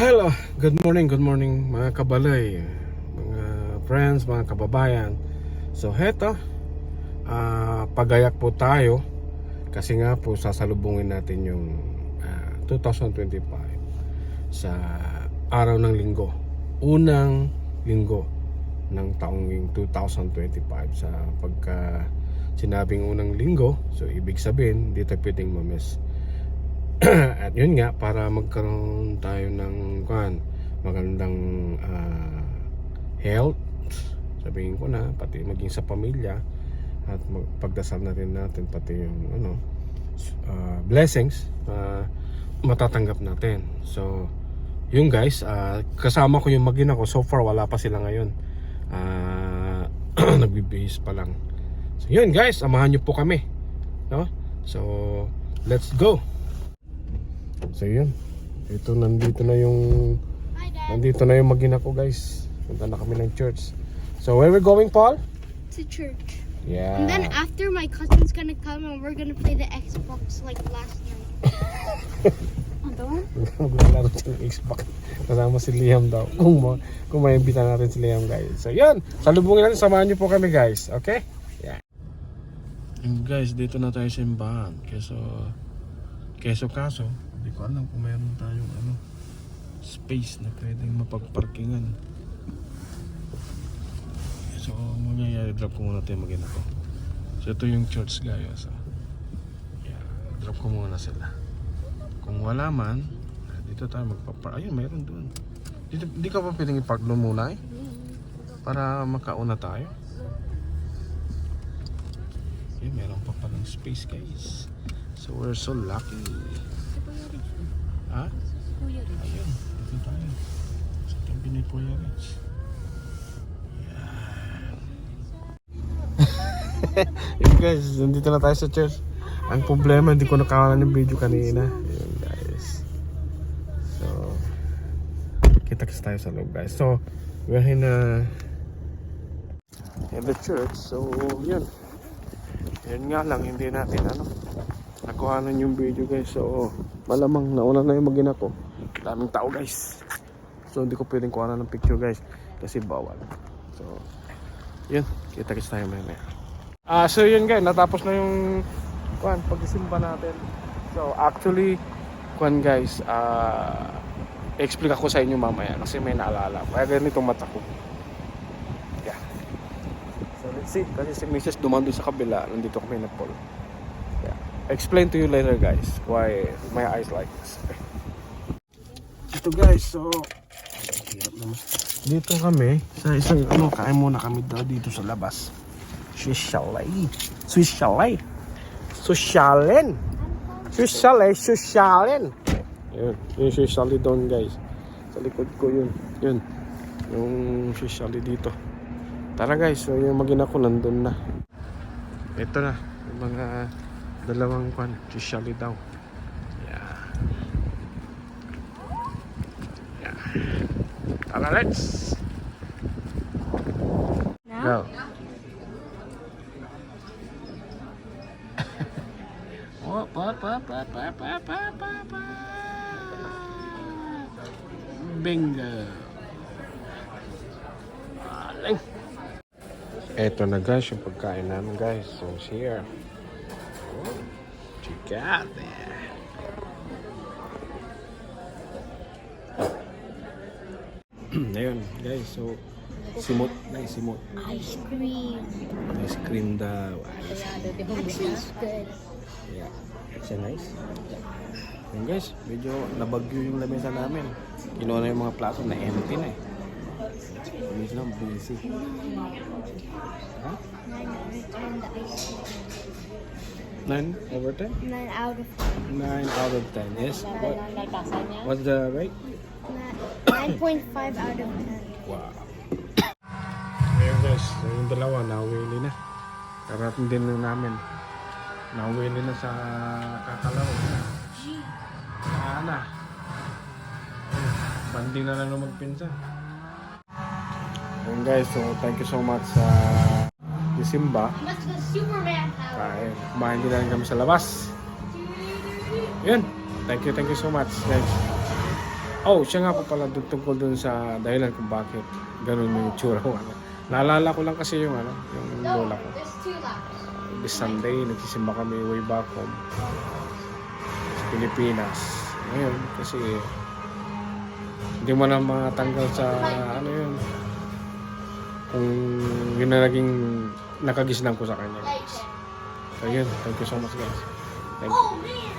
Hello, good morning, good morning mga kabalay, mga friends, mga kababayan. So heto, ah, pagayak po tayo kasi nga po sasalubungin natin yung ah, 2025 sa araw ng linggo. Unang linggo ng taong yung 2025 sa pagka sinabing unang linggo, so ibig sabihin, hindi tayo pwedeng mamiss. At yun nga, para magkaroon tayo ng kuan, magandang ah, health, sabihin ko na, pati maging sa pamilya, at pagdasal na rin natin pati yung ano, ah, blessings na matatanggap natin. So, yun guys, ah, kasama ko yung magina ko. So far, wala pa sila ngayon. Ah, nagbibihis pa lang. So, yun guys, amahan nyo po kami. No? So, let's go! So yun. Ito nandito na yung nandito na yung magina ko guys. Punta na kami ng church. So where we going, Paul? To church. Yeah. And then after, my cousin's gonna come and we're gonna play the Xbox like last night. Ano? Maglalaro siya ng Xbox. Kasama si Liam daw. Kung, ma kung maimbita natin si Liam guys. So yun. Salubungin natin. Samahan niyo po kami guys. Okay? Yeah. And guys, dito na tayo sa simbahan. Keso, keso kaso, hindi ko alam kung mayroon tayong ano, space na pwedeng mapagparkingan. So, ang mangyayari, drop ko muna tayo magina ko. So, ito yung church guys. So, yeah, drop ko muna sila. Kung wala man, ah, dito tayo magpapar. Ayun, mayroon doon. Dito, di ka pa pwedeng ipark doon muna eh? Para makauna tayo. Okay, meron pa palang space guys. So we're so lucky. Ha? Ayun, dito tayo. Sa tabi ni Kuya Rich. Yan. Guys, nandito na tayo sa church. Ang problema, hindi ko nakawalan ng video kanina. Ayun guys. So, kita-kits tayo sa loob guys. So, we're in uh, in the church. So, yun. Yun nga lang, hindi natin ano, nakuhanan yung video guys. So, malamang nauna na yung magina ko. Daming tao guys. So, hindi ko pwedeng kuhanan ng picture guys. Kasi bawal. So, yun. Kita-kits tayo maya maya. Ah, so yun guys, natapos na yung kuan pagsisimba natin. So actually, kuan guys, ah explain ako sa inyo mamaya kasi may naalala. Kaya ganito mata ko. Yeah. So let's see, kasi si Mrs. dumando sa kabila, nandito kami na Paul. Explain to you later guys why my eyes like this. Ito guys, so. Dito kami sa isang ano, kain muna kami daw dito sa labas. Swiss chalet. Sosyalen. Sosyale, sosyalen. Yun, yung Swiss chalet doon guys. Sa likod ko yun. Yun. Yung Swiss chalet dito. Tara guys, so yung magina ko nandun na. Ito na, yung mga dalawang Swiss chalet daw. Yeah. Yeah. Tara, let's go. Whoop, whoop, whoop, whoop, whoop, whoop, whoop, whoop, whoop. Bingo. Aling. Eto na guys, yung pagkain namin guys. So, here. Got there? Ayun, guys. So, simot. Nice, simot. Ice cream. Ice cream daw. Ice That good. Yeah. Is it nice? Yun guys, medyo nabagyo yung lamesa namin. Kinuha na yung mga plato na empty na eh. Busy lang, busy. Ha? Ten, the ice 9 over 10? Nine out of 9 out of 10, yes. What, what's the rate? Nine point five out of ten. Wow. Ayun guys, yung dalawa nawili na. Karating din na namin. Nawili na sa kakalaro. Ana. Banding na lang magpinsan. Ayun guys, so thank you so much sa Disimba. Superman house. Kain. Kumain din rin kami sa labas. Yun. Thank you, thank you so much guys. Oh, siya nga po pala tungkol dun sa dahilan kung bakit ganun yung tsura ko. Ano. Naalala ko lang kasi yung ano, yung lola ko. This Sunday, nagsisimba kami way back home sa Pilipinas. Ngayon, kasi hindi mo na matanggal sa ano yun. Kung yun na naging nakagisnan ko sa kanya. guys. So yun, thank you so much guys. Thank you. Oh man,